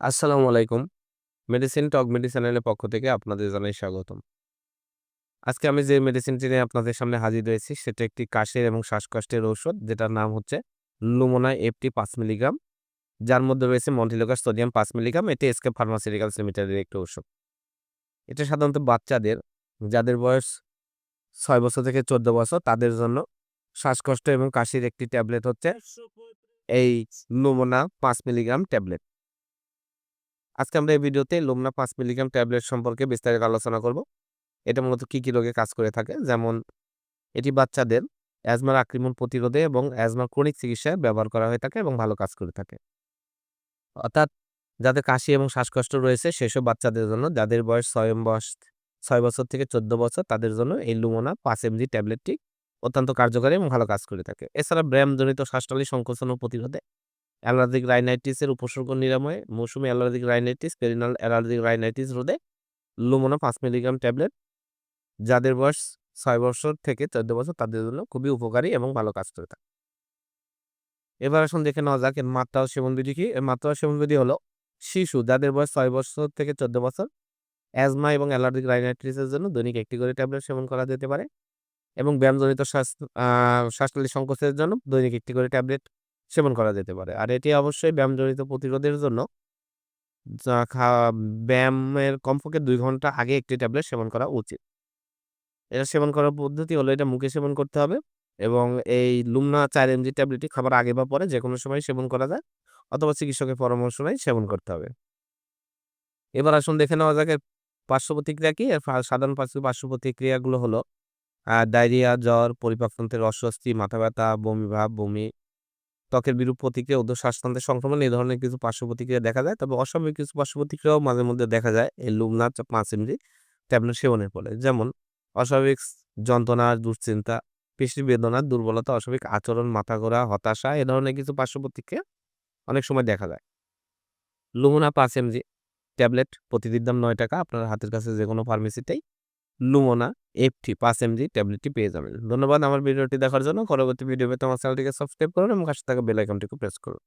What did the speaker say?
আসসালামু আলাইকুম। মেডিসিন টক মেডি চ্যানেলের পক্ষ থেকে আপনাদের জানাই স্বাগতম। আজকে আমি যে মেডিসিনটি নিয়ে আপনাদের সামনে হাজির হয়েছি সেটা একটি কাশির এবং শ্বাসকষ্টের ঔষধ, যেটার নাম হচ্ছে লুমোনা এফটি পাঁচ মিলিগ্রাম যার মধ্যে রয়েছে মন্টিলোকাস সোডিয়াম পাঁচ মিলিগ্রাম এটি এসকে ফার্মাসিউটিক্যালস লিমিটেডের একটি ঔষধ। এটা সাধারণত বাচ্চাদের, যাদের বয়স ছয় বছর থেকে ১৪ বছর, তাদের জন্য শ্বাসকষ্ট এবং কাশির একটি ট্যাবলেট হচ্ছে এই লুমোনা পাঁচ মিলিগ্রাম ট্যাবলেট। আজকে আমরা এই ভিডিওতে লুমনা ৫ মিলিগ্রাম ট্যাবলেট সম্পর্কে বিস্তারিত আলোচনা করব। এটা মূলত কি, কি রোগে কাজ করে থাকে যেমন এটি বাচ্চাদের অ্যাজমার আক্রমণ প্রতিরোধে এবং অ্যাজমার ক্রনিক চিকিৎসায় ব্যবহার করা হয়ে থাকে এবং ভালো কাজ করে থাকে। অর্থাৎ যাদের কাশি এবং শ্বাসকষ্ট রয়েছে সেসব বাচ্চাদের জন্য যাদের বয়স ৬ বয়স ছয় বছর থেকে ১৪ বছর তাদের জন্য এই লুমোনা ৫ এমজি ট্যাবলেটটি অত্যন্ত কার্যকরী এবং ভালো কাজ করে থাকে। এছাড়া ব্যায়ামজনিত শ্বাসনালী সংকোচন ও প্রতিরোধে অ্যালার্জিক রাইনাইটিসের উপসর্গ নিরাময়ে, মৌসুমি allergic rhinitis, perennial allergic rhinitis রোধে লুমোনা পাঁচ মিলিগ্রাম ট্যাবলেট যাদের বয়স ছয় বছর থেকে ১৪ বছর তাদের জন্য খুবই উপকারী এবং ভালো কাজ করে থাকে। এবার আসুন দেখে নেওয়া যাক এর মাত্রা ও সেবনবিধি কি? এর মাত্রা ও সেবনবিধি হলো শিশু যাদের বয়স ছয় বছর থেকে ১৪ বছর অ্যাজমা এবং অ্যালার্জিক রাইনাইটিসের জন্য দৈনিক একটি করে ট্যাবলেট সেবন করা যেতে পারে এবং ব্যায়ামজনিত শ্বাস শ্বাসনালী সংকোচের জন্য দৈনিক একটি করে ট্যাবলেট সেবন করা যেতে পারে। আর এটি অবশ্যই ব্যায়ামজনিত প্রতিরোধের জন্য ব্যায়ামের কমপক্ষে দুই ঘণ্টা আগে একটি ট্যাবলেট সেবন করা উচিত। এটা সেবন করার পদ্ধতি হলো এটা মুখে সেবন করতে হবে এবং এই লুমনা চার এমজি ট্যাবলেটটি খাবার আগে বা পরে যে কোনো সময় সেবন করা যায় অথবা চিকিৎসকের পরামর্শ নিয়ে সেবন করতে হবে। এবার আসুন দেখে নেওয়া যাক পার্শ্ব প্রতিক্রিয়া কি? এর সাধারণ পার্শ্ব প্রতিক্রিয়াগুলো হলো ডায়রিয়া, জ্বর, পরিপাকতন্ত্রের অস্বস্তি, মাথা ব্যথা, বমি ভাব, বমি, ত্বকের বিরূপ প্রতিক্রিয়া, উদর শ্বাসতন্ত্রের সংক্রমণ এই ধরনের কিছু পার্শ্ব প্রতিক্রিয়া দেখা যায়। তবে অস্বাভাবিক কিছু পার্শ্ব প্রতিক্রিয়াও মাঝে মধ্যে দেখা যায় এই লুমনা চা ৫ এমজি ট্যাবলেট সেবনের ফলে। যেমন অস্বাভাবিক যন্ত্রণা, দুশ্চিন্তা, পেশি বেদনা, দুর্বলতা, অস্বাভাবিক আচরণ, মাথা ঘোরা, হতাশা এ ধরনের কিছু পার্শ্ব প্রতিক্রিয়া অনেক সময় দেখা যায়। লুমনা পাঁচ এমজি ট্যাবলেট প্রতিটির দাম নয় টাকা আপনার হাতের কাছে যে কোনো ফার্মেসিতেই লুমোনা এফটি পাঁচ এমজি ট্যাবলেটটি পেয়ে যাবেন। ধন্যবাদ আমার ভিডিওটি দেখার জন্য। পরবর্তী ভিডিও পেতে আমার চ্যানেলটিকে সাবস্ক্রাইব করুন এবং পাশে থাকা বেল আইকনটিকে প্রেস করুন।